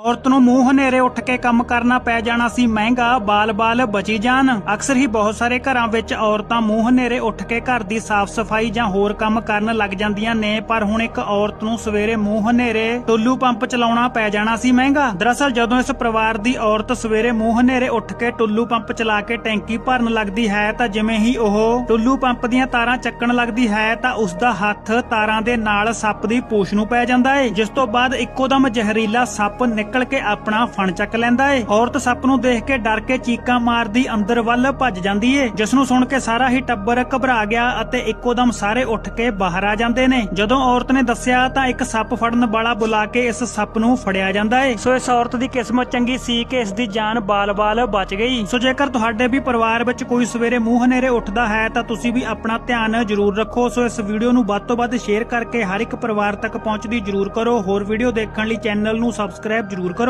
ਔਰਤ ਨੂੰ ਮੂੰਹ ਹਨੇਰੇ ਉੱਠ ਕੇ ਕੰਮ ਕਰਨਾ ਪੈ ਜਾਣਾ ਸੀ ਮਹਿੰਗਾ, ਬਾਲ-ਬਾਲ ਬਚੀ ਜਾਣ। ਅਕਸਰ ਹੀ ਬਹੁਤ ਸਾਰੇ ਘਰਾਂ ਵਿੱਚ ਔਰਤਾਂ ਮੂੰਹ ਹਨੇਰੇ ਉੱਠ ਕੇ ਘਰ ਦੀ ਸਾਫ਼ ਸਫ਼ਾਈ ਜਾਂ ਹੋਰ ਕੰਮ ਕਰਨ ਲੱਗ ਜਾਂਦੀਆਂ ਨੇ, ਪਰ ਹੁਣ ਇੱਕ ਔਰਤ ਨੂੰ ਸਵੇਰੇ ਮੂੰਹ ਹਨੇਰੇ ਟੁੱਲੂ ਪੰਪ ਚਲਾਉਣਾ ਪੈ ਜਾਣਾ ਸੀ ਮਹਿੰਗਾ। ਦਰਅਸਲ ਜਦੋਂ ਇਸ ਪਰਿਵਾਰ ਦੀ ਔਰਤ ਸਵੇਰੇ ਮੂੰਹ ਹਨੇਰੇ ਉੱਠ ਕੇ ਟੁੱਲੂ ਪੰਪ ਚਲਾ ਕੇ ਟੈਂਕੀ ਭਰਨ ਲੱਗਦੀ ਹੈ, ਤਾਂ ਜਿਵੇਂ ਹੀ ਉਹ ਟੁੱਲੂ ਪੰਪ ਦੀਆਂ ਤਾਰਾਂ ਚੱਕਣ ਲੱਗਦੀ ਹੈ, ਤਾਂ ਉਸ ਦਾ ਹੱਥ ਤਾਰਾਂ ਦੇ ਨਾਲ ਸੱਪ ਦੀ ਪੂਛ ਨੂੰ ਪੈ ਜਾਂਦਾ ਏ, ਜਿਸ ਤੋਂ ਬਾਅਦ ਇੱਕੋਦਮ ਜ਼ਹਿਰੀਲਾ ਸੱਪ ਨਿਕਲ ਕੇ ਆਪਣਾ ਫਣ ਚੱਕ ਲੈਂਦਾ ਏ। ਔਰਤ ਸੱਪ ਨੂੰ ਦੇਖ ਕੇ ਡਰ ਕੇ ਚੀਕਾਂ ਮਾਰਦੀ ਅੰਦਰ ਵੱਲ ਭੱਜ ਜਾਂਦੀ ਏ। ਜਿਸ ਨੂੰ ਸੁਣ ਕੇ ਸਾਰਾ ਹੀ ਟੱਬਰ ਘਬਰਾ ਗਿਆ ਅਤੇ ਇੱਕੋਦਮ ਸਾਰੇ ਉੱਠ ਕੇ ਬਾਹਰ ਆ ਜਾਂਦੇ ਨੇ। ਜਦੋਂ ਔਰਤ ਨੇ ਦੱਸਿਆ ਤਾਂ ਇੱਕ ਸੱਪ ਫੜਨ ਵਾਲਾ ਬੁਲਾ ਕੇ ਇਸ ਸੱਪ ਨੂੰ ਫੜਿਆ ਜਾਂਦਾ ਏ। ਸੋ ਇਸ ਔਰਤ ਦੀ ਕਿਸਮਤ ਚੰਗੀ ਸੀ ਕਿ ਇਸ ਦੀ ਜਾਨ ਬਾਲ-ਬਾਲ ਬਚ ਗਈ। ਸੋ ਜੇਕਰ ਤੁਹਾਡੇ ਵੀ ਪਰਿਵਾਰ ਵਿੱਚ ਕੋਈ ਸਵੇਰੇ ਮੂੰਹ ਹਨੇਰੇ ਉੱਠਦਾ ਹੈ ਤਾਂ ਤੁਸੀਂ ਵੀ ਆਪਣਾ ਧਿਆਨ ਜ਼ਰੂਰ ਰੱਖੋ। ਸੋ ਇਸ ਵੀਡੀਓ ਨੂੰ ਵੱਧ ਤੋਂ ਵੱਧ ਸ਼ੇਅਰ ਕਰਕੇ ਹਰ ਇੱਕ ਪਰਿਵਾਰ ਤੱਕ ਪਹੁੰਚਦੀ ਜ਼ਰੂਰ ਕਰੋ। ਹੋਰ ਵੀਡੀਓ ਦੇਖਣ ਲਈ ਚੈਨਲ ਨੂੰ ਸਬਸਕ੍ਰਾਈਬ ਜ਼ਰੂਰ ਕਰੋ।